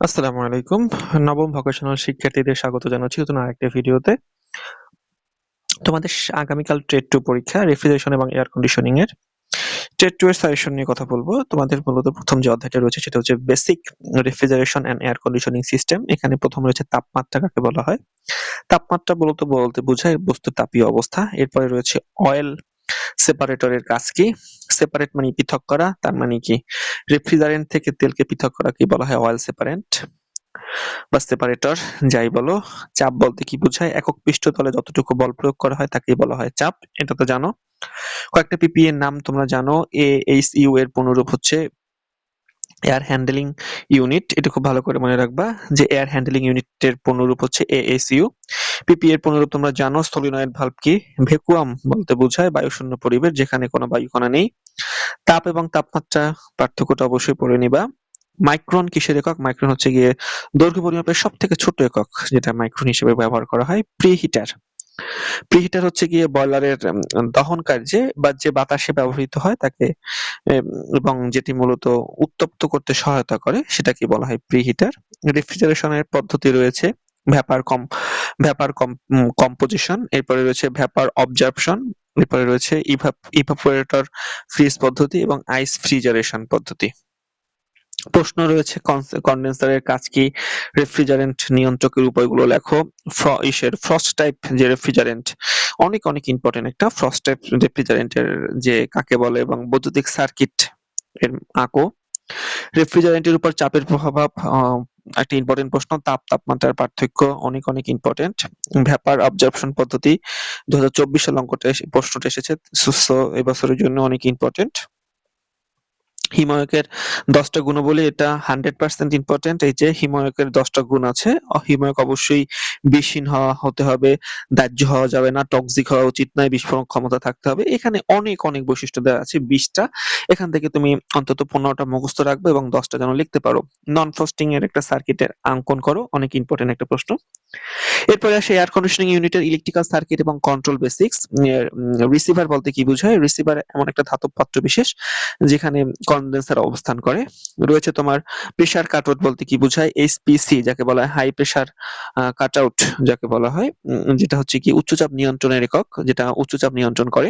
আসসালামু আলাইকুম। নবম ভোকেশনাল শিক্ষার্থীদের স্বাগত জানাচ্ছি নতুন আরেকটা ভিডিওতে। তোমাদের আগামীকাল ট্রেড 2 পরীক্ষা রেফ্রিজারেশন এবং এয়ার কন্ডিশনিং এর। ট্রেড 2 এর সাজেশন নিয়ে কথা বলব। তোমাদের মূলত প্রথম যে অধ্যায়টা রয়েছে সেটা হচ্ছে basic refrigeration and air conditioning system. এখানে প্রথম রয়েছে তাপমাত্রা কাকে বলা হয়। তাপমাত্রা মূলত বলতে বোঝায় বস্তুর তাপীয় অবস্থা। এরপরে রয়েছে অয়েল সেপারেটরের কাজ কি? সেপারেট মানে পৃথক করা, তার মানে কি? রেফ্রিজারেন্ট থেকে তেলকে পৃথক করা কি বলা হয় অয়েল সেপারেন্ট বা সেপারেটর যাই বলো। চাপ বলতে কি বোঝায়? একক পৃষ্ঠতলে যতটুকু বল প্রয়োগ করা হয় তাকেই বলা হয় চাপ। এটা তো জানো। কয়েকটা পিপি এর নাম তোমরা জানো। এ এইচ ইউ এর পুনরূপ হচ্ছে এয়ার হ্যান্ডেলিং ইউনিট এটা খুব ভালো করে মনে রাখবা যে এয়ার হ্যান্ডলিং ইউনিটের পুনরূপ হচ্ছে এএসইউ পিপি এর পুনরূপ তোমরা জানো স্থলিনয়েড ভালভ কি? ভ্যাকুয়াম বলতে বোঝায় বায়ুশূন্য পরিবেশ, যেখানে কোনো বায়ুকণা নেই। তাপ এবং তাপমাত্রা পার্থক্যটা অবশ্যই পড়ে নিবা। মাইক্রন কিসের একক? মাইক্রন হচ্ছে গিয়ে দৈর্ঘ্য পরিমাপের সব থেকে ছোট একক, যেটা মাইক্রন হিসেবে ব্যবহার করা হয় প্রিহিটার প্রিহিটার হচ্ছে গিয়ে বয়লারের দহন কার্যে বা যে বাতাসে ব্যবহৃত হয় তাকে এবং যেটি মূলত উত্তপ্ত করতে সহায়তা করে, সেটাকে বলা হয় প্রিহিটার রেফ্রিজারেশনের পদ্ধতি রয়েছে ভ্যাপার কম ভ্যাপার কম্পোজিশন এরপরে রয়েছে ভ্যাপার অবজারপশন এরপরে রয়েছে ইভাপোরেটর ফ্রিজ পদ্ধতি এবং আইস ফ্রিজারেশন পদ্ধতি। প্রশ্ন রয়েছে কন্ডেন্সারের কাজ কি? রেফ্রিজারেন্ট নিয়ন্ত্রকের উপায়গুলো লেখো। ইসের ফ্রস্ট টাইপ যে রেফ্রিজারেন্ট অনেক অনেক ইম্পর্টেন্ট একটা ফ্রস্ট টাইপ রেফ্রিজারেন্টের যে কাকে বলে এবং বৈদ্যুতিক সার্কিট এর আঁকো। রেফ্রিজারেন্টের উপর চাপের প্রভাব একটা ইম্পর্টেন্ট প্রশ্ন। তাপ, তাপমাত্রার পার্থক্য, অনেক অনেক ইম্পর্টেন্ট ভ্যাপার অবজারপশন পদ্ধতি দু হাজার চব্বিশ সাল অঙ্কটা প্রশ্নটা এসেছে। সুস্থ এবছরের জন্য অনেক ইম্পর্টেন্ট হিমায়কের দশটা গুণাবলী এটা হান্ড্রেড পার্সেন্ট ইম্পর্টেন্ট এই যে হিমায়কের দশটা গুণ আছে, হিমায়ক অবশ্যই বিষহীন হওয়া হতে হবে দাহ্য হওয়া যাবে না টক্সিক হওয়া উচিত নয় বিস্ফোরক ক্ষমতা থাকতে হবে। এখানে অনেক অনেক বৈশিষ্ট্য দেওয়া আছে, বিশটা। এখান থেকে তুমি অন্তত পনেরোটা মুখস্থ রাখবে এবং দশটা যেন লিখতে পারো। নন ফ্রস্টিং এর একটা সার্কিটের অঙ্কন করো, অনেক ইম্পর্টেন্ট একটা প্রশ্ন। এরপরে আসে এয়ার কন্ডিশনিং ইউনিটের ইলেকট্রিক্যাল সার্কিট এবং কন্ট্রোল বেসিক্স রিসিভার বলতে কি বোঝায়? রিসিভার এমন একটা ধাতব পাত্র বিশেষ, যেখানে কন্ডেন্সার অবস্থান করে। রয়েছে তোমার প্রেসার কাটআউট বলতে কি বোঝায়? এইচপিসি যাকে বলা হয় হাই প্রেসার কাটআউট যাকে বলা হয়। যেটা হচ্ছে কি উচ্চচাপ নিয়ন্ত্রণের একক, যেটা উচ্চচাপ নিয়ন্ত্রণ করে।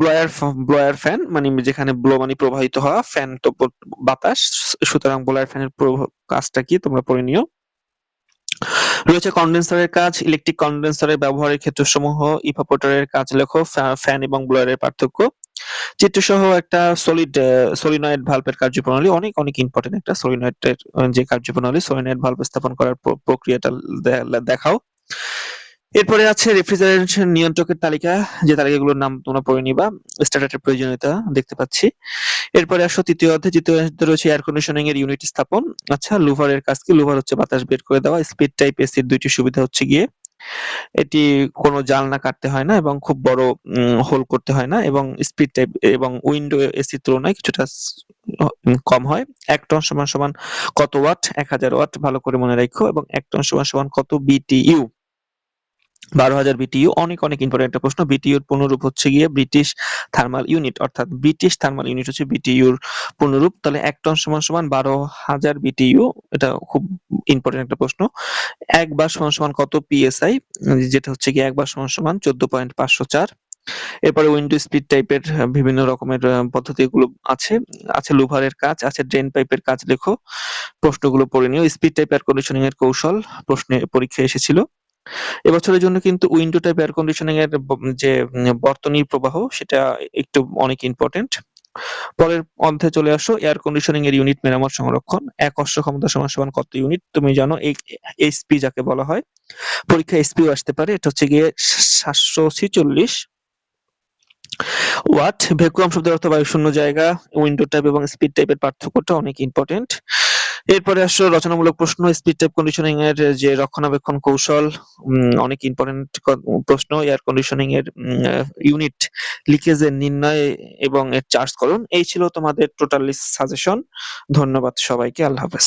ব্লয়ার ব্লয়ার ফ্যান মানে যেখানে ব্লো মানে প্রবাহিত হওয়া ফ্যান তো বাতাস। সুতরাং ব্লয়ার ফ্যানের কাজটা কি তোমরা পড়ে নিও। রয়েছে কন্ডেন্সারের কাজ ইলেকট্রিক কন্ডেন্সারের ব্যবহারের ক্ষেত্রসমূহ ইভাপোরেটরের কাজ লেখো ফ্যান এবং ব্লোয়ারের পার্থক্য। চিত্রসহ একটা সলিড সলিনয়েড ভালভের কার্যপ্রণালী, অনেক অনেক ইম্পর্টেন্ট একটা সলিনয়েডের যে কার্যপ্রণালী সলিনয়েড ভালভ স্থাপন করার প্রক্রিয়াটা দেখাও। এরপরে আছে রেফ্রিজারেশন নিয়ন্ত্রকের তালিকা, যে তালিকাগুলোর নাম তোমরা পড়ে নিবা স্ট্যান্ডার্ডের প্রয়োজনীয়তা দেখতে পাচ্ছি। এরপরে আসো তৃতীয় অধ্যায় তৃতীয় অধ্যায় রয়েছে এয়ার কন্ডিশনিং এর ইউনিট স্থাপন। আচ্ছা লুভারের কাজ কি? লুভার হচ্ছে বাতাস বের করে দেওয়া স্পিড টাইপ এসির দুইটি সুবিধা হচ্ছে গিয়ে। এটি কোনো জালনা কাটতে হয় না এবং খুব বড় হোল করতে হয় না এবং স্পিড টাইপ এবং উইন্ডো এসির তুলনায় কিছুটা কম হয়। এক টন সমান সমান কত ওয়াট এক হাজার ওয়াট ভালো করে মনে রাখো এবং এক টন সমান সমান কত বিটিইউ বারো হাজার বিটিইউ অনেক অনেক ইম্পর্টেন্ট একটা প্রশ্ন। বিটিইউর পুনরূপ হচ্ছে গিয়ে ব্রিটিশ থার্মাল ইউনিট অর্থাৎ ব্রিটিশ থার্মাল ইউনিট হচ্ছে বিটিইউর পুনরূপ তাহলে এক টন সমান সমান বারো হাজার বিটিইউ এটা খুব ইম্পর্টেন্ট একটা প্রশ্ন। এক বার সমান সমান কত পিএসআই যেটা হচ্ছে গিয়ে এক বার সমান সমান চোদ্দ পয়েন্ট পাঁচশো চার। এরপরে উইন্ডো স্পিড টাইপের বিভিন্ন রকমের পদ্ধতিগুলো আছে। আছে লুভারের কাজ, আছে ড্রেন পাইপের কাজ লেখো। প্রশ্নগুলো পড়ে নিও। স্পিড টাইপ এয়ার কন্ডিশনিং এর কৌশল প্রশ্নে পরীক্ষা এসেছিল। এবছরের জন্য কিন্তু উইন্ডো টাইপ এয়ার কন্ডিশনিং এর যে বর্তনী প্রবাহ, সেটা একটু অনেক ইম্পর্টেন্ট পরের অধ্যায়ে চলে আসো এয়ার কন্ডিশনিং এর ইউনিট মেরামত সংরক্ষণ, এক অশ্ব ক্ষমতা সমান সমান কত ইউনিট তুমি জানো এইচপি যাকে বলা হয়। পরীক্ষা এসপিও আসতে পারে, এটা হচ্ছে গিয়ে সাতশো ছিচল্লিশ ওয়াট। ভ্যাকুয়াম শব্দের অর্থ বায়ু শূন্য জায়গা উইন্ডো টাইপ এবং স্পিড টাইপের পার্থক্যটা অনেক ইম্পর্টেন্ট এরপরে আসলে রচনামূলক প্রশ্ন স্পিড টাইপ কন্ডিশনিং এর যে রক্ষণাবেক্ষণ কৌশল অনেক ইম্পর্টেন্ট প্রশ্ন এয়ার কন্ডিশনিং এর ইউনিট লিকেজের নির্ণয় এবং এর চার্জ করুন। এই ছিল তোমাদের টোটালি সাজেশন ধন্যবাদ সবাইকে, আল্লাহ হাফেজ।